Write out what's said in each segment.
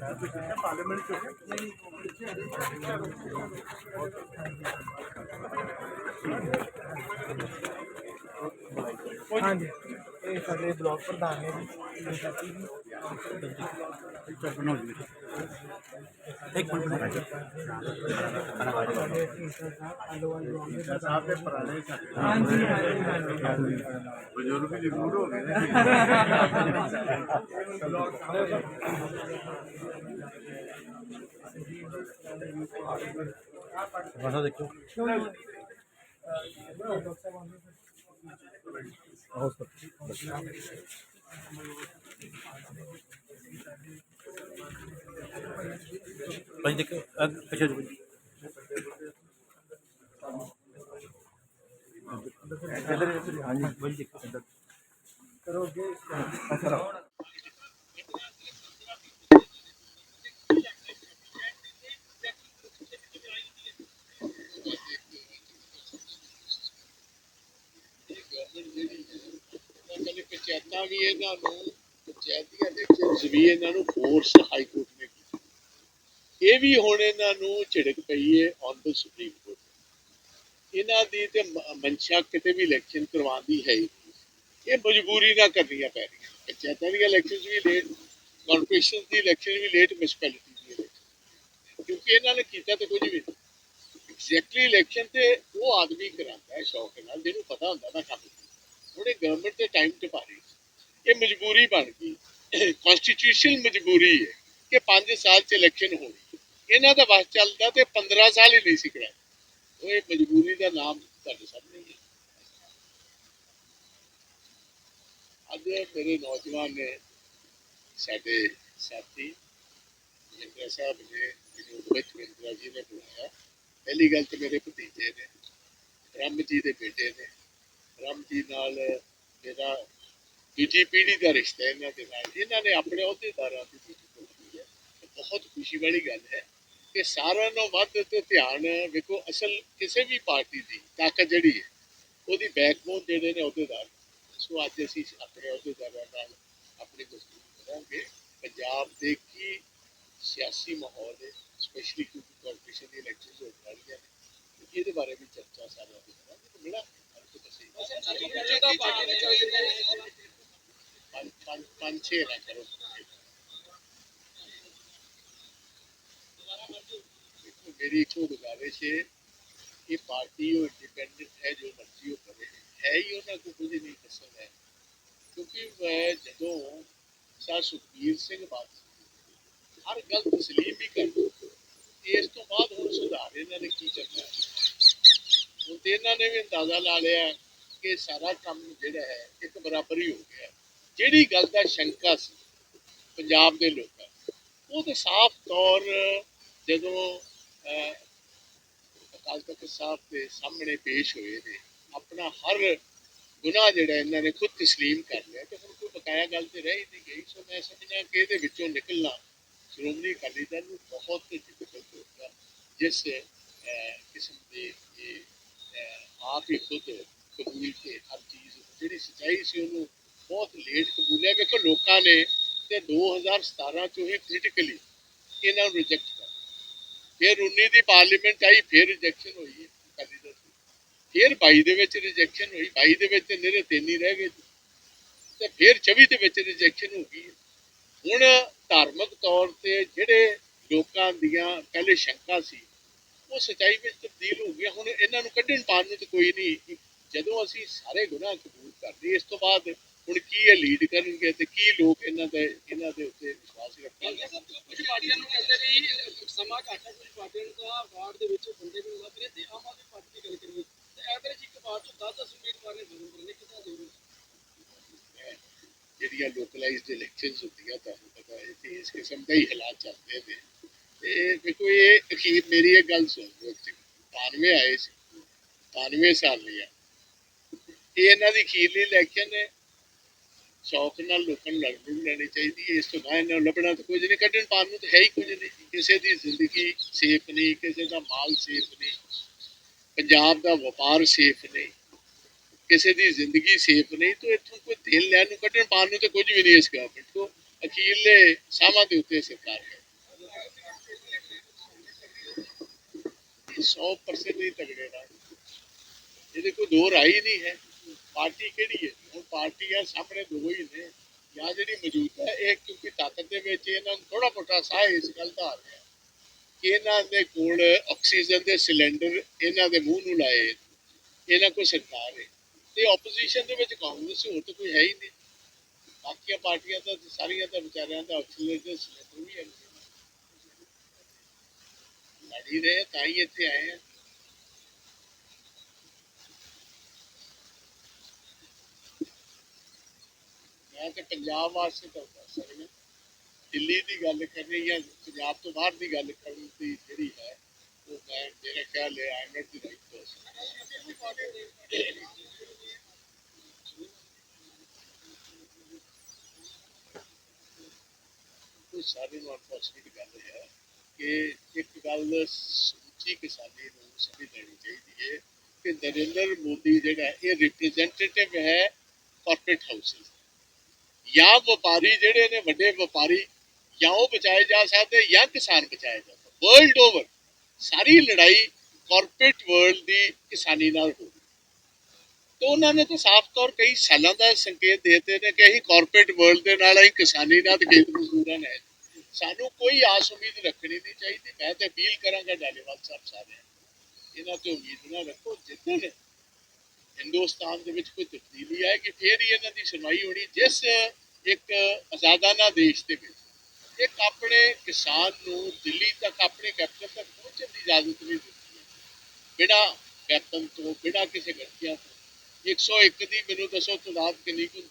Parliament ਚ ਹਾਂਜੀ। ਇਹ ਸਾਡੇ ਬਲਾਕ ਪ੍ਰਧਾਨ ਨੇ ਜੀ। ਇੱਕ ਮਿੰਟ ਸਾਹਿਬ ਦਾ ਸਾਹਿਬ ਪੁਰਾਣੇ ਹਾਂਜੀ ਹਾਂਜੀ। ਬਜ਼ੁਰਗ ਜ਼ਰੂਰ ਹੋ ਗਏ ਨੇ ਬਣਾ ਦੇਖੋ। ਭਾਈ ਦੇਖੋ। ਪਿੱਛੇ ਜੋ ਇਧਰ ਹਾਂਜੀ ਭਾਈ ਦੇਖੋ ਇਧਰ ਕਰੋਗੇ ਕਹਿੰਦੇ ਪੰਚਾਇਤਾਂ ਵੀ ਇਹਨਾਂ ਨੂੰ ਪੰਚਾਇਤ ਦੀਆਂ ਇਲੈਕਸ਼ਨਸ ਵੀ ਇਹਨਾਂ ਨੂੰ ਫੋਰਸ ਹਾਈ ਕੋਰਟ ਨੇ ਕੀਤੀ। ਇਹ ਵੀ ਹੁਣ ਇਹਨਾਂ ਨੂੰ ਝਿੜਕ ਪਈ ਹੈ ਔਨ ਸੁਪਰੀਮ ਕੋਰਟ ਇਹਨਾਂ ਦੀ ਤੇ ਮ- ਮਨਸ਼ਾ ਕਿਤੇ ਵੀ ਇਲੈਕਸ਼ਨ ਕਰਵਾਉਣ ਦੀ ਹੈ ਇਹ ਮਜਬੂਰੀ ਨਾ ਕਰਨੀਆਂ ਪੈ ਰਹੀਆਂ। ਪੰਚਾਇਤਾਂ ਦੀਆਂ ਇਲੈਕਸ਼ਨ ਵੀ ਲੇਟ ਕਾਰਪੋਰੇਸ਼ਨ ਦੀ ਇਲੈਕਸ਼ਨ ਵੀ ਲੇਟ ਮਿਊਨਿਸਪੈਲਿਟੀ ਦੀ election। ਕਿਉਂਕਿ ਇਹਨਾਂ ਨੇ ਕੀਤਾ ਤੇ ਕੁਝ ਵੀ ਨਹੀਂ। ਐਗਜ਼ੈਕਟਲੀ ਇਲੈਕਸ਼ਨ ਤੇ ਉਹ ਆਦਮੀ ਕਰਾਂਦਾ ਹੈ, ਸ਼ੌਕ ਨਾਲ। ਜਿਹਨੂੰ ਪਤਾ ਹੁੰਦਾ ਨਾ ਕੰਮ। ਉਹਨੇ ਗਵਰਨਮੈਂਟ ਦੇ ਟਾਈਮ ਤੇ ਰਹੀ ਇਹ ਮਜਬੂਰੀ ਬਣ ਗਈ। ਕਨਸਟੀਟਿਊਸ਼ਨਲ ਮਜਬੂਰੀ ਹੈ ਕਿ 5 ਸਾਲ ਚ ਇਲੈਕਸ਼ਨ ਹੋਣੀ ਇਹਨਾਂ ਦਾ ਵਸ ਚੱਲਦਾ ਤੇ 15 ਸਾਲ ਹੀ ਨਹੀਂ ਸੀ ਕਰਾਇਆ। ਉਹ ਇਹ ਮਜਬੂਰੀ ਦਾ ਨਾਮ ਤੁਹਾਡੇ ਸਾਹਮਣੇ ਹੈ ਅੱਜ ਮੇਰੇ ਨੌਜਵਾਨ ਨੇ ਸਾਡੇ ਸਾਥੀ ਜਿੰਦਰਾ ਸਾਹਿਬ ਨੇ ਵਿਨੋਦ ਵਿੱਚ ਮਿੰਦਰਾ ਜੀ ਨੇ ਬੁਲਾਇਆ। ਪਹਿਲੀ ਗੱਲ ਤੇ ਮੇਰੇ ਭਤੀਜੇ ਨੇ ਬ੍ਰਹਮ ਜੀ ਦੇ ਬੇਟੇ ਨੇ। ਬ੍ਰਹਮ ਜੀ ਨਾਲ ਮੇਰਾ ਦੂਜੀ ਪੀੜ੍ਹੀ ਦਾ ਰਿਸ਼ਤਾ ਇਹਨਾਂ ਦੇ ਨਾਲ ਇਹਨਾਂ ਨੇ ਆਪਣੇ ਅਹੁਦੇਦਾਰਾਂ ਦੀ ਦੂਜੀ ਕੀਤੀ ਹੈ। ਬਹੁਤ ਖੁਸ਼ੀ ਵਾਲੀ ਗੱਲ ਹੈ ਕਿ ਸਾਰਿਆਂ ਨੂੰ ਵੱਧ ਤੇ ਧਿਆਨ ਵੇਖੋ, ਅਸਲ ਕਿਸੇ ਵੀ ਪਾਰਟੀ ਦੀ ਤਾਕਤ ਜਿਹੜੀ ਹੈ, ਉਹਦੀ ਬੈਕਬੋਨ ਜਿਹੜੇ ਨੇ ਅਹੁਦੇਦਾਰ। ਸੋ ਅੱਜ ਅਸੀਂ ਆਪਣੇ ਅਹੁਦੇਦਾਰਾਂ ਨਾਲ ਆਪਣੀ ਮਜ਼ਬੂਤ ਕਰਾਂਗੇ। ਪੰਜਾਬ ਦੇ ਕੀ ਸਿਆਸੀ ਮਾਹੌਲ ਹੈ ਸਪੈਸ਼ਲੀ ਕਿਉਂਕਿ ਕਾਰਪੋਰੇਸ਼ਨ ਦੀ ਇਲੈਕਸ਼ਨ ਹੋਣ ਵਾਲੀਆਂ ਨੇ, ਇਹਦੇ ਬਾਰੇ ਵੀ ਚਰਚਾ ਸਾਰਿਆਂ ਦੇ ਕਰਾਂਗੇ। ਤੇ ਮਿਲਾ ਪੰਜ ਛੇ ਨਾ ਕਰੋ। ਦੇਖੋ, ਮੇਰੀ ਇੱਕ ਗੁਜ਼ਾਰਿਸ਼ ਹੈ ਇਹ ਪਾਰਟੀ ਉਹ ਇੰਡੀਪੈਂਡੈਂਟ ਹੈ, ਜੋ ਮਰਜ਼ੀ ਉਹ ਕਰੇ। ਹੈ ਉਹਨਾਂ ਕੋਲ, ਕੁਝ ਨਹੀਂ ਪਸੰਦ ਹੈ। ਕਿਉਂਕਿ ਮੈਂ ਜਦੋਂ ਸਰ ਸੁਖਬੀਰ ਸਿੰਘ ਬਾਦਲ ਹਰ ਗੱਲ ਤਸਲੀਮ ਵੀ ਕਰਦਾ ਇਸ ਤੋਂ ਬਾਅਦ ਹੁਣ ਸੁਧਾਰ ਇਹਨਾਂ ਨੇ ਕੀ ਕਰਨਾ ਹੁਣ ਤੇ ਇਹਨਾਂ ਨੇ ਵੀ ਅੰਦਾਜ਼ਾ ਲਾ ਲਿਆ ਕਿ ਸਾਰਾ ਕੰਮ ਜਿਹੜਾ ਹੈ, ਇੱਕ ਬਰਾਬਰ ਹੀ ਹੋ ਗਿਆ। ਜਿਹੜੀ ਗੱਲ ਦਾ ਸ਼ੰਕਾ ਸੀ ਪੰਜਾਬ ਦੇ ਲੋਕਾਂ ਨੂੰ, ਉਹ ਤੇ ਸਾਫ਼ ਤੌਰ ਜਦੋਂ ਅਹ, ਅਕਾਲ ਤਖਤ ਸਾਹਿਬ ਦੇ ਸਾਹਮਣੇ ਪੇਸ਼ ਹੋਏ ਨੇ ਆਪਣਾ ਹਰ ਗੁਨਾਹ ਜਿਹੜਾ ਇਹਨਾਂ ਨੇ ਖੁਦ تسلیم ਕਰ ਲਿਆ ਤੇ ਹੁਣ ਕੋਈ ਬਕਾਇਆ ਗੱਲ ਤੇ ਰਹਿ ਹੀ ਨਹੀਂ ਗਈ ਸੋ ਮੈਂ ਸਮਝਾਂ ਕਿ ਇਹਦੇ ਵਿੱਚੋਂ ਨਿਕਲਣਾ ਸ਼੍ਰੋਮਣੀ ਅਕਾਲੀ ਦਲ ਨੂੰ ਬਹੁਤ ਡਿਫਿਕਲਟ ਹੋਗਾ ਜਿਸ ਅਹ, ਕਿਸਮ ਦੀ ਇਹ, ਅਹ, ਆਪ ਹੀ ਖੁਦ ਕਬੂਲ ਕੇ ਹਰ ਚੀਜ਼ ਜਿਹੜੀ ਸੱਚਾਈ ਸੀ ਉਹਨੂੰ ਬਹੁਤ ਲੇਟ ਕਬੂਲਿਆ ਵੇਖੋ, ਲੋਕਾਂ ਨੇ ਤੇ 2017 ਚੋਂ ਹੀ ਪੋਲੀਟੀਕਲੀ ਇਹਨਾਂ ਨੂੰ ਰਿਜੈਕਟ ਕਰ ਫਿਰ 19 ਦੀ ਪਾਰਲੀਮੈਂਟ ਆਈ, ਫਿਰ ਰਿਜੈਕਸ਼ਨ ਹੋਈ ਅਕਾਲੀ ਦਲ ਫਿਰ 22 ਦੇ ਵਿੱਚ ਰਿਜੈਕਸ਼ਨ ਹੋਈ 22 ਦੇ ਵਿੱਚ ਨਿਹਰੇ ਤਿੰਨ ਹੀ ਰਹਿ ਗਏ ਤੇ ਫਿਰ 24 ਦੇ ਵਿੱਚ ਰਿਜੈਕਸ਼ਨ ਹੋ ਗਈ ਹੁਣ ਧਾਰਮਿਕ ਤੌਰ ਤੇ ਜਿਹੜੇ ਲੋਕਾਂ ਦੀਆਂ ਪਹਿਲੇ ਸ਼ੰਕਾ ਸੀ, ਉਹ ਸਚਾਈ ਵਿੱਚ ਤਬਦੀਲ ਹੋ ਗਿਆ ਹੁਣ ਇਹਨਾਂ ਨੂੰ ਕੱਢਣ ਪਾਉਣ ਨੂੰ ਤੇ ਕੋਈ ਨਹੀਂ। ਜਦੋਂ ਅਸੀਂ ਸਾਰੇ ਗੁਨਾਹ ਕਬੂਲ ਕਰ ਲਏ, ਇਸ ਤੋਂ ਬਾਅਦ ਹੁਣ ਕੀ ਇਹ ਲੀਡ ਕਰਨਗੇ ਤੇ ਕੀ ਲੋਕ ਇਹਨਾਂ ਦੇ ਇਹਨਾਂ ਦੇ ਉੱਤੇ ਵਿਸ਼ਵਾਸ ਰੱਖਣਗੇ? ਕੁਝ ਪਾਰਟੀਆਂ ਨੂੰ ਕਹਿੰਦੇ ਵੀ ਸਮਾਂ ਘੱਟ ਹੈ ਕੁਝ ਪਾਰਟੀਆਂ ਨੂੰ ਤਾਂ ਵਾਰਡ ਦੇ ਵਿੱਚ ਬੰਦੇ ਵੀ ਲੱਭ ਰਹੇ ਤੇ ਆਮ ਆਦਮੀ ਪਾਰਟੀ ਦੀ ਗੱਲ ਕਰੀਏ ਤੇ ਐਵਰੇਜ ਇੱਕ ਵਾਰਡ ਤੋਂ 10 10 ਉਮੀਦਵਾਰ ਨੇ ਜ਼ਰੂਰ ਕਰਨੇ ਕਿੰਨਾ ਜ਼ਰੂਰ ਜਿਹੜੀਆਂ ਲੋਕਲਾਈਜ਼ਡ ਇਲੈਕਸ਼ਨਸ ਹੁੰਦੀਆਂ ਤੁਹਾਨੂੰ ਪਤਾ ਹੈ ਕਿ ਇਸ ਕਿਸਮ ਦੇ ਹੀ ਹਾਲਾਤ ਚੱਲਦੇ ਨੇ। ਤੇ ਦੇਖੋ ਇਹ ਅਖੀਰ ਮੇਰੀ ਇਹ ਗੱਲ ਸੁਣ ਲਓ 92 ਆਏ ਸੀ 92 ਸਾਲ ਲਿਆ ਇਹ ਇਹਨਾਂ ਦੀ ਅਖੀਰਲੀ ਇਲੈਕਸ਼ਨ ਹੈ ਸ਼ੌਕ ਨਾਲ ਲੋਕਾਂ ਨੂੰ ਲੱਗਣ ਲੈਣੀ ਚਾਹੀਦੀ ਹੈ, ਇਸ ਤੋਂ ਬਾਅਦ ਨਾ ਲੱਭਣਾ ਤਾਂ ਕੁਝ ਨਹੀਂ, ਕੱਢਣ ਪਾਣ ਨੂੰ ਤਾਂ ਹੈ ਹੀ ਕੁਝ ਨਹੀਂ। ਕਿਸੇ ਦੀ ਜ਼ਿੰਦਗੀ ਸੇਫ ਨਹੀਂ, ਕਿਸੇ ਦਾ ਮਾਲ ਸੇਫ ਨਹੀਂ, ਪੰਜਾਬ ਦਾ ਵਪਾਰ ਸੇਫ ਨਹੀਂ, ਕਿਸੇ ਦੀ ਜ਼ਿੰਦਗੀ ਸੇਫ ਨਹੀਂ, ਤਾਂ ਇੱਥੋਂ ਕੋਈ ਦੇਣ ਲੈਣ ਨੂੰ, ਕੱਢਣ ਪਾਣ ਨੂੰ ਤਾਂ ਕੁਝ ਵੀ ਨਹੀਂ ਇਸ ਗਵਰਨਮੈਂਟ ਕੋ ਅਕੀਲੇ ਸਾਮਾ ਦੇ ਉੱਤੇ ਸਰਕਾਰ ਹੈ। 100% ਹੀ ਤਗੜੇ ਦਾ ਇਹਦੇ ਕੋਈ ਦੋ ਰਾਈ ਨਹੀਂ ਹੈ। ਪਾਰਟੀ ਕਿਹੜੀ ਹੈ? ਹੁਣ ਪਾਰਟੀਆਂ ਸਾਹਮਣੇ ਦੋ ਹੀ ਨੇ। ਜਾਂ ਜਿਹੜੀ ਮੌਜੂਦਾ ਇਹ ਕਿਉਂਕਿ ਤਾਕਤ ਦੇ ਵਿੱਚ ਇਹਨਾਂ ਨੂੰ ਥੋੜਾ ਮੋਟਾ ਸਾਹ ਇਸ ਗੱਲ ਦਾ ਆ ਰਿਹਾ ਕਿ ਇਹਨਾਂ ਦੇ ਕੋਲ ਆਕਸੀਜਨ ਦੇ ਸਿਲੰਡਰ ਇਹਨਾਂ ਦੇ ਮੂੰਹ ਨੂੰ ਲਾਏ। ਇਹਨਾਂ ਕੋਲ ਸਰਕਾਰ ਹੈ। ਤੇ ਆਪੋਜੀਸ਼ਨ ਦੇ ਵਿੱਚ ਕਾਂਗਰਸ ਹੋਰ ਤਾਂ ਕੋਈ ਹੈ ਹੀ ਨਹੀਂ। ਬਾਕੀਆਂ ਪਾਰਟੀਆਂ ਤਾਂ ਸਾਰੀਆਂ ਤਾਂ ਵਿਚਾਰਿਆਂ ਦਾ ਆਕਸੀਜਨ ਦੇ ਸਿਲੰਡਰ ਵੀ ਹੈ। ਲੜੀ ਰਹੇ ਤਾਂ ਹੀ ਇੱਥੇ ਆਏ ਆ। ਮੈਂ ਤੇ ਪੰਜਾਬ ਵਾਸਤੇ ਤਾਂ ਦੱਸ ਸਕਦਾ ਦਿੱਲੀ ਦੀ ਗੱਲ ਕਰਨੀ ਜਾਂ ਪੰਜਾਬ ਤੋਂ ਬਾਹਰ ਦੀ ਗੱਲ ਕਰਨ ਦੀ ਜਿਹੜੀ ਹੈ, ਉਹ ਮੈਂ ਮੇਰਾ ਖਿਆਲ ਹੈ I not the right person ਉਹ ਸਾਰੇ ਨੂੰ ਅਨਫੋਰਚੂਨੇਟ ਗੱਲ ਹੈ ਕਿ ਇੱਕ ਗੱਲ ਸਮੁੱਚੀ ਕਿਸਾਨੀ ਨੂੰ ਸਮਝ ਲੈਣੀ ਚਾਹੀਦੀ ਹੈ ਕਿ ਨਰਿੰਦਰ ਮੋਦੀ ਜਿਹੜਾ ਇਹ ਰਿਪਰੈਜ਼ੈਂਟੇਟਿਵ ਹੈ ਕਾਰਪੋਰੇਟ ਹਾਊਸਿਸ ਜਾਂ ਵਪਾਰੀ ਜਿਹੜੇ ਨੇ ਵੱਡੇ ਵਪਾਰੀ ਜਾਂ ਉਹ ਬਚਾਏ ਜਾ ਸਕਦੇ ਜਾਂ ਕਿਸਾਨ ਬਚਾਏ ਜਾ ਸਕਦੇ। ਵਰਲਡ ਓਵਰ ਸਾਰੀ ਲੜਾਈ ਕਾਰਪੋਰੇਟ ਵਰਲਡ ਦੀ ਕਿਸਾਨੀ ਨਾਲ ਹੋ ਰਹੀ। ਤਾਂ ਉਹਨਾਂ ਨੇ ਤਾਂ ਸਾਫ਼ ਤੌਰ ਕਈ ਸਾਲਾਂ ਦਾ ਸੰਕੇਤ ਦੇ ਦਿੱਤੇ ਨੇ ਕਿ ਅਸੀਂ ਕਾਰਪੋਰੇਟ ਵਰਲਡ ਦੇ ਨਾਲ ਅਸੀਂ ਕਿਸਾਨੀ ਨਾਲ ਖੇਤ ਮਜ਼ਦੂਰਾਂ ਨੇ ਸਾਨੂੰ ਕੋਈ ਆਸ ਉਮੀਦ ਰੱਖਣੀ ਨਹੀਂ ਚਾਹੀਦੀ। ਮੈਂ ਤੇ ਅਪੀਲ ਕਰਾਂਗਾ ਡਾਲੇਵਾਲ ਸਾਹਿਬ ਸਾਰਿਆਂ ਨੂੰ, ਇਹਨਾਂ ਤੇ ਉਮੀਦ ਨਾ ਰੱਖੋ। ਜਿੱਦਣ ਹਿੰਦੁਸਤਾਨ ਦੇ ਵਿੱਚ ਕੋਈ ਤਬਦੀਲੀ ਆਏ ਕਿ ਫੇਰ ਹੀ ਇਹਨਾਂ ਦੀ ਸੁਣਵਾਈ ਹੋਣੀ। ਜਿਸ ਇੱਕ ਆਜ਼ਾਦਾਨਾ ਦੇਸ਼ ਦੇ ਵਿੱਚ ਇੱਕ ਆਪਣੇ ਕਿਸਾਨ ਨੂੰ ਦਿੱਲੀ ਤੱਕ ਆਪਣੇ ਕੈਪੀਟਲ ਤੱਕ ਪਹੁੰਚਣ ਦੀ ਇਜਾਜ਼ਤ ਨਹੀਂ ਦਿੱਤੀ। ਹੈ ਬਿਨਾਂ ਵੈਪਨ ਤੋਂ ਬਿਨਾਂ ਕਿਸੇ ਗਲਤੀਆਂ ਤੋਂ। 101 ਦੀ ਮੈਨੂੰ ਦੱਸੋ ਤਾਦਾਦ ਕਿੰਨੀ ਕੁ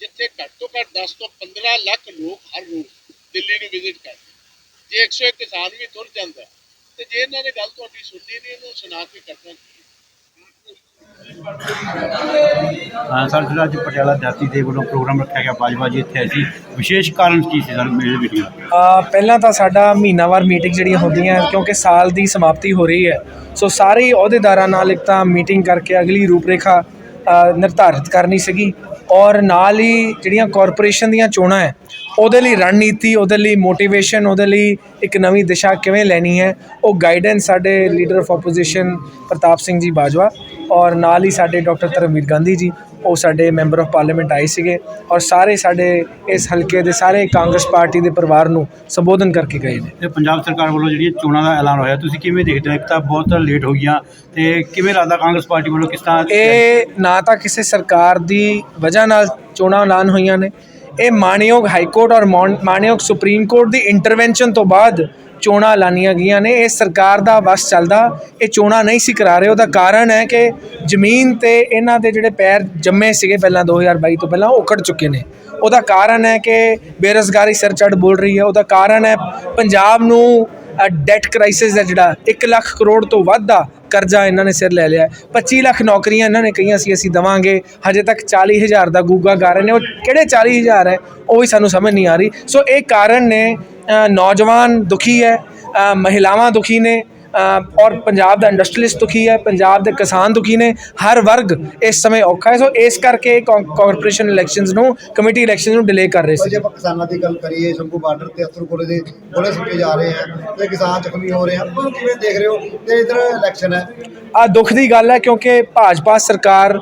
ਜਿੱਥੇ ਘੱਟ ਤੋਂ ਘੱਟ 10 ਤੋਂ 15 ਲੱਖ ਲੋਕ ਹਰ ਰੋਜ਼ ਦਿੱਲੀ ਨੂੰ ਵਿਜ਼ਿਟ ਕਰਦੇ ਜੇ 101 ਕਿਸਾਨ ਵੀ ਤੁਰ ਜਾਂਦਾ ਹੈ, ਤੇ ਜੇ ਇਹਨਾਂ ਨੇ ਗੱਲ ਤੁਹਾਡੀ ਸੁਣਨੀ ਨਹੀਂ ਇਹਨੂੰ ਸੁਣਾ ਕੇ ਕਰਨਾ ਕੀ ਜਿਹੜਾ ਅੱਜ ਪਟਿਆਲਾ ਜਾਤੀ ਦੇ ਵੱਲੋਂ ਪ੍ਰੋਗਰਾਮ ਰੱਖਿਆ ਗਿਆ ਬਾਜਵਾ ਜੀ ਇੱਥੇ ਸੀ। ਵਿਸ਼ੇਸ਼ ਕਾਰਨ ਕੀ ਸੀ ਸਰ ਮੇਰੇ ਵੀਡੀਓ ਅ, ਪਹਿਲਾਂ ਤਾਂ ਸਾਡਾ ਮਹੀਨਾਵਾਰ ਮੀਟਿੰਗ ਜਿਹੜੀਆਂ ਹੁੰਦੀਆਂ ਕਿਉਂਕਿ ਸਾਲ ਦੀ ਸਮਾਪਤੀ ਹੋ ਰਹੀ ਹੈ। ਸੋ ਸਾਰੇ ਅਹੁਦੇਦਾਰਾਂ ਨਾਲ ਇੱਕ ਤਾਂ ਮੀਟਿੰਗ ਕਰਕੇ ਅਗਲੀ ਰੂਪਰੇਖਾ ਨਿਰਧਾਰਿਤ ਕਰਨੀ ਸੀਗੀ ਔਰ ਨਾਲ ਹੀ ਜਿਹੜੀਆਂ ਕਾਰਪੋਰੇਸ਼ਨ ਦੀਆਂ ਚੋਣਾਂ ਹੈ ਉਹਦੇ ਲਈ ਰਣਨੀਤੀ ਉਹਦੇ ਲਈ ਮੋਟੀਵੇਸ਼ਨ ਉਹਦੇ ਲਈ ਇੱਕ ਨਵੀਂ ਦਿਸ਼ਾ ਕਿਵੇਂ ਲੈਣੀ ਹੈ ਉਹ ਗਾਈਡੈਂਸ ਸਾਡੇ leader of opposition Pratap Singh ji Bajwa ਔਰ ਨਾਲ ਹੀ ਸਾਡੇ ਡਾਕਟਰ ਧਰਮਵੀਰ ਗਾਂਧੀ ਜੀ ਉਹ ਸਾਡੇ ਮੈਂਬਰ ਆਫ ਪਾਰਲੀਮੈਂਟ ਆਏ ਸੀਗੇ ਔਰ ਸਾਰੇ ਸਾਡੇ ਇਸ ਹਲਕੇ ਦੇ ਸਾਰੇ ਕਾਂਗਰਸ ਪਾਰਟੀ ਦੇ ਪਰਿਵਾਰ ਨੂੰ ਸੰਬੋਧਨ ਕਰਕੇ ਗਏ ਨੇ। ਤੇ ਪੰਜਾਬ ਸਰਕਾਰ ਵੱਲੋਂ ਜਿਹੜੀਆਂ ਚੋਣਾਂ ਦਾ ਐਲਾਨ ਹੋਇਆ ਤੁਸੀਂ ਕਿਵੇਂ ਦੇਖਦੇ ਹੋ? ਇੱਕ ਤਾਂ ਬਹੁਤ ਲੇਟ ਹੋ ਗਈਆਂ ਤੇ ਕਿਵੇਂ ਲੱਗਦਾ ਕਾਂਗਰਸ ਪਾਰਟੀ ਵੱਲੋਂ ਕਿਸ ਤਰ੍ਹਾਂ ਇਹ ਨਾ ਤਾਂ ਕਿਸੇ ਸਰਕਾਰ ਦੀ ਵਜ੍ਹਾ ਨਾਲ ਚੋਣਾਂ ਐਲਾਨ ਹੋਈਆਂ ਨੇ ਇਹ ਮਾਣਯੋਗ ਹਾਈ ਕੋਰਟ ਔਰ ਮੌਨ- ਮਾਣਯੋਗ ਸੁਪਰੀਮ ਕੋਰਟ ਦੀ ਇੰਟਰਵੈਂਸ਼ਨ ਤੋਂ ਬਾਅਦ ਚੋਣਾਂ ਐਲਾਨੀਆਂ ਗਈਆਂ ਨੇ, ਇਹ ਸਰਕਾਰ ਦਾ ਵਸ ਚੱਲਦਾ, ਇਹ ਚੋਣਾਂ ਨਹੀਂ ਸੀ ਕਰਾ ਰਹੇ, ਉਹਦਾ ਕਾਰਨ ਹੈ ਕਿ ਜ਼ਮੀਨ ਤੇ ਇਹਨਾਂ ਦੇ ਜਿਹੜੇ ਪੈਰ ਜੰਮੇ ਸੀਗੇ ਪਹਿਲਾਂ 2022 ਤੋਂ ਪਹਿਲਾਂ, ਉਹ ਉਖੜ ਚੁੱਕੇ ਨੇ। ਉਹਦਾ ਕਾਰਨ ਹੈ ਕਿ ਬੇਰੁਜ਼ਗਾਰੀ ਸਿਰ ਚੜ ਬੋਲ ਰਹੀ ਹੈ, ਉਹਦਾ ਕਾਰਨ ਹੈ ਪੰਜਾਬ ਨੂੰ ਡੈਟ ਕ੍ਰਾਈਸਿਸ ਹੈ ਜਿਹੜਾ 1 ਲੱਖ ਕਰੋੜ ਤੋਂ ਵੱਧ ਦਾ ਕਰਜ਼ਾ ਇਹਨਾਂ ਨੇ ਸਿਰ ਲੈ ਲਿਆ ਹੈ। 25 ਲੱਖ ਨੌਕਰੀਆਂ ਇਹਨਾਂ ਨੇ ਕਹੀਆਂ ਸੀ, ਅਸੀਂ ਦਵਾਂਗੇ। ਹਜੇ ਤੱਕ 40 ਹਜ਼ਾਰ ਦਾ ਗੂਗਾ ਗਾ ਰਹੇ ਨੇ। ਉਹ ਕਿਹੜੇ 40 ਹਜ਼ਾਰ ਹੈ, ਉਹ ਵੀ ਸਾਨੂੰ ਸਮਝ ਨਹੀਂ ਆ ਰਹੀ। ਸੋ ਇਹ ਕਾਰਨ ਨੇ ਨੌਜਵਾਨ ਦੁਖੀ ਹੈ ਮਹਿਲਾਵਾਂ ਦੁਖੀ ਨੇ। ਔਰ ਪੰਜਾਬ ਦਾ ਇੰਡਸਟਰੀਲਿਸਟ ਦੁਖੀ ਹੈ ਪੰਜਾਬ ਦੇ ਕਿਸਾਨ ਦੁਖੀ ਨੇ ਹਰ ਵਰਗ ਇਸ ਸਮੇਂ ਔਖਾ ਹੈ। ਸੋ ਇਸ ਕਰਕੇ ਕਾਰਪੋਰੇਸ਼ਨ ਇਲੈਕਸ਼ਨਸ ਨੂੰ ਕਮੇਟੀ ਇਲੈਕਸ਼ਨ ਨੂੰ ਡਿਲੇ ਕਰ ਰਹੇ ਸੀ। ਜੇ ਆਪਾਂ ਕਿਸਾਨਾਂ ਦੀ ਗੱਲ ਕਰੀਏ ਸ਼ੰਭੂ ਬਾਰਡਰ ਤੇ ਅਸਰ ਕੋਲੇ ਦੇ ਗੋਲੇ ਸੁੱਟੇ ਜਾ ਰਹੇ ਆ ਤੇ ਕਿਸਾਨ ਜ਼ਖਮੀ ਹੋ ਰਹੇ ਆ ਕਿਵੇਂ ਦੇਖ ਰਹੇ ਹੋ? ਤੇ ਇਧਰ ਇਲੈਕਸ਼ਨ ਹੈ। ਆ ਦੁੱਖ ਦੀ ਗੱਲ ਹੈ ਕਿਉਂਕਿ ਭਾਜਪਾ ਸਰਕਾਰ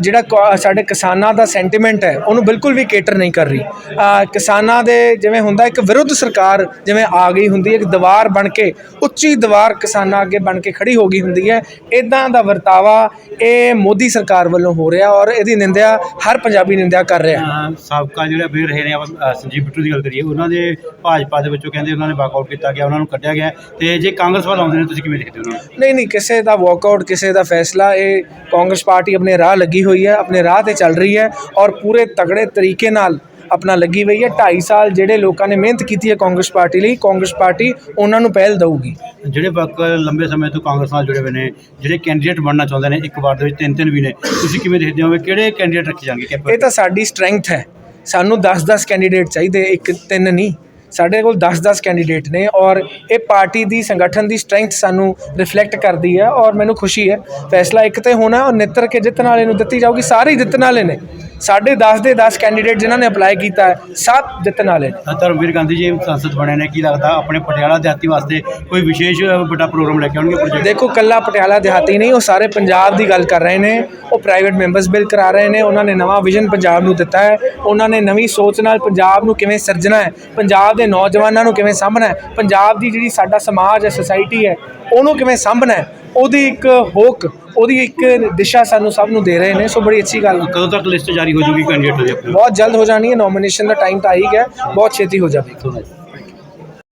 ਜਿਹੜਾ ਕੋ- ਸਾਡੇ ਕਿਸਾਨਾਂ ਦਾ ਸੈਂਟੀਮੈਂਟ ਹੈ ਉਹਨੂੰ ਬਿਲਕੁਲ ਵੀ ਕੇਟਰ ਨਹੀਂ ਕਰ ਰਹੀ। ਅ, ਕਿਸਾਨਾਂ ਦੇ ਜਿਵੇਂ ਹੁੰਦਾ ਇੱਕ ਵਿਰੁੱਧ ਸਰਕਾਰ ਜਿਵੇਂ ਆ ਗਈ ਹੁੰਦੀ ਹੈ ਇੱਕ ਦੀਵਾਰ ਬਣ ਕੇ ਉੱਚੀ ਦੀਵਾਰ ਕਿਸਾਨਾਂ ਅੱਗੇ ਬਣ ਕੇ ਖੜੀ ਹੋ ਗਈ ਹੁੰਦੀ ਹੈ। ਇਦਾਂ ਦਾ ਵਰਤਾਵਾ ਇਹ ਮੋਦੀ ਸਰਕਾਰ ਵੱਲੋਂ ਹੋ ਰਿਹਾ ਔਰ ਇਹਦੀ ਨਿੰਦਿਆ ਹਰ ਪੰਜਾਬੀ ਨਿੰਦਿਆ ਕਰ ਰਿਹਾ। ਅਹ ਸਾਬਕਾ ਜਿਹੜੇ ਵੇਰ ਰਹੇ ਨੇ ਆਪਾਂ ਅਹ ਸੰਜੀਵ ਬਿੱਟੂ ਦੀ ਗੱਲ ਕਰੀਏ ਉਹਨਾਂ ਦੇ ਭਾਜਪਾ ਦੇ ਵਿੱਚੋਂ ਕਹਿੰਦੇ ਉਹਨਾਂ ਨੇ ਵਾਕਆਊਟ ਕੀਤਾ ਗਿਆ ਉਹਨਾਂ ਨੂੰ ਕੱਢਿਆ ਗਿਆ। ਤੇ ਜੇ ਕਾਂਗਰਸ ਵੱਲ ਆਉਂਦੇ ਨੇ ਤੁਸੀਂ ਕਿਵੇਂ ਦੇਖਦੇ ਹੋ ਉਹਨਾਂ ਨੂੰ? ਨਹੀਂ ਨਹੀਂ ਕਿਸੇ ਦਾ ਵਾਕਆਊਟ ਕਿਸੇ ਦਾ ਫੈਸਲਾ ਇਹ ਕਾਂਗਰਸ ਪਾਰਟੀ ਆਪਣੇ ਰਾਹ ਲੱਗੀ ਹੋਈ ਹੈ ਆਪਣੇ ਰਾਹ ਤੇ ਚੱਲ ਰਹੀ ਹੈ ਔਰ ਪੂਰੇ ਤਗੜੇ ਤਰੀਕੇ ਨਾਲ ਆਪਣਾ ਲੱਗੀ ਹੋਈ ਹੈ। 2.5 ਸਾਲ ਜਿਹੜੇ ਲੋਕਾਂ ਨੇ ਮਿਹਨਤ ਕੀਤੀ ਹੈ ਕਾਂਗਰਸ ਪਾਰਟੀ ਲਈ ਕਾਂਗਰਸ ਪਾਰਟੀ ਉਹਨਾਂ ਨੂੰ ਪਹਿਲ ਦਊਗੀ। ਜਿਹੜੇ ਵਕ ਲੰਬੇ ਸਮੇਂ ਤੋਂ ਕਾਂਗਰਸ ਨਾਲ ਜੁੜੇ ਹੋਏ ਨੇ ਜਿਹੜੇ ਕੈਂਡੀਡੇਟ ਬਣਨਾ ਚਾਹੁੰਦੇ ਨੇ ਇੱਕ ਵਾਰ ਦੇ ਵਿੱਚ ਤਿੰਨ ਤਿੰਨ ਵੀ ਨੇ ਤੁਸੀਂ ਕਿਵੇਂ ਦੇਖਦੇ ਹੋ ਕਿਹੜੇ ਕੈਂਡੀਡੇਟ ਰੱਖੇ ਜਾਣਗੇ? ਇਹ ਤਾਂ ਸਾਡੀ ਸਟਰੈਂਥ ਹੈ। ਸਾਨੂੰ 10-10 ਕੈਂਡੀਡੇਟ ਚਾਹੀਦੇ ਇੱਕ ਤਿੰਨ ਨਹੀਂ। ਸਾਡੇ ਕੋਲ 10-10 ਕੈਂਡੀਡੇਟ ਨੇ ਔਰ ਇਹ ਪਾਰਟੀ ਦੀ ਸੰਗਠਨ ਦੀ ਸਟਰੈਂਥ ਸਾਨੂੰ ਰਿਫਲੈਕਟ ਕਰਦੀ ਹੈ ਔਰ ਮੈਨੂੰ ਖੁਸ਼ੀ ਹੈ। ਫੈਸਲਾ ਇੱਕ ਤੇ ਹੋਣਾ ਔਰ ਨਿੱਤਰ ਕੇ ਜਿੱਤਣ ਵਾਲੇ ਨੂੰ ਦਿੱਤੀ ਜਾਊਗੀ, ਸਾਰੇ ਜਿੱਤਣ ਵਾਲੇ ਨੇ। ਸਾਡੇ 10 ਦੇ 10 ਕੈਂਡੀਡੇਟ ਜਿਨ੍ਹਾਂ ਨੇ ਅਪਲਾਈ ਕੀਤਾ ਹੈ ਸਭ ਜਿੱਤਣ ਵਾਲੇ ਨੇ। ਧਰਮਵੀਰ ਗਾਂਧੀ ਜੀ ਸੰਸਦ ਬਣੇ ਨੇ ਕੀ ਲੱਗਦਾ ਆਪਣੇ ਪਟਿਆਲਾ ਦਿਹਾਤੀ ਵਾਸਤੇ ਕੋਈ ਵਿਸ਼ੇਸ਼ ਵੱਡਾ ਪ੍ਰੋਗਰਾਮ ਲੈ ਕੇ ਆਉਣਗੇ ਪ੍ਰੋਜੈਕਟ ਦੇਖੋ ਕੱਲਾ ਪਟਿਆਲਾ ਦਿਹਾਤੀ ਨਹੀਂ ਉਹ ਸਾਰੇ ਪੰਜਾਬ ਦੀ ਗੱਲ ਕਰ ਰਹੇ ਨੇ। ਉਹ ਪ੍ਰਾਈਵੇਟ ਮੈਂਬਰਸ ਬਿਲ ਕਰਾ ਰਹੇ ਨੇ ਉਹਨਾਂ ਨੇ ਨਵਾਂ ਵਿਜ਼ਨ ਪੰਜਾਬ ਨੂੰ ਦਿੱਤਾ ਹੈ। ਉਹਨਾਂ ਨੇ ਨਵੀਂ ਸੋਚ ਨਾਲ ਪੰਜਾਬ ਨੂੰ ਕਿਵੇਂ ਸਿਰਜਣਾ ਹੈ ਪੰਜਾਬ ਦੇ ਨੌਜਵਾਨਾਂ ਨੂੰ ਕਿਵੇਂ ਸਾਂਭਣਾ ਹੈ ਪੰਜਾਬ ਦੀ ਜਿਹੜੀ ਸਾਡਾ ਸਮਾਜ ਹੈ ਸੋਸਾਇਟੀ ਹੈ ਉਹਨੂੰ ਕਿਵੇਂ ਸਾਂਭਣਾ ਹੈ ਉਹਦੀ ਇੱਕ ਹੋਕ ਉਹਦੀ ਇੱਕ ਦਿਸ਼ਾ ਸਾਨੂੰ ਸਭ ਨੂੰ ਦੇ ਰਹੇ ਨੇ ਸੋ ਬੜੀ ਅੱਛੀ ਗੱਲ। ਕਦੋਂ ਤੱਕ ਲਿਸਟ ਜਾਰੀ ਹੋ ਜੂਗੀ ਕੈਂਡੀਡੇਟ ਦੀ ਆਪਣੇ ਬਹੁਤ ਜਲਦ ਹੋ ਜਾਣੀ ਹੈ ਨੋਮੀਨੇਸ਼ਨ ਦਾ ਟਾਈਮ ਤਾਂ ਆ ਹੀ ਗਿਆ ਬਹੁਤ ਛੇਤੀ ਹੋ ਜਾਵੇਗੀ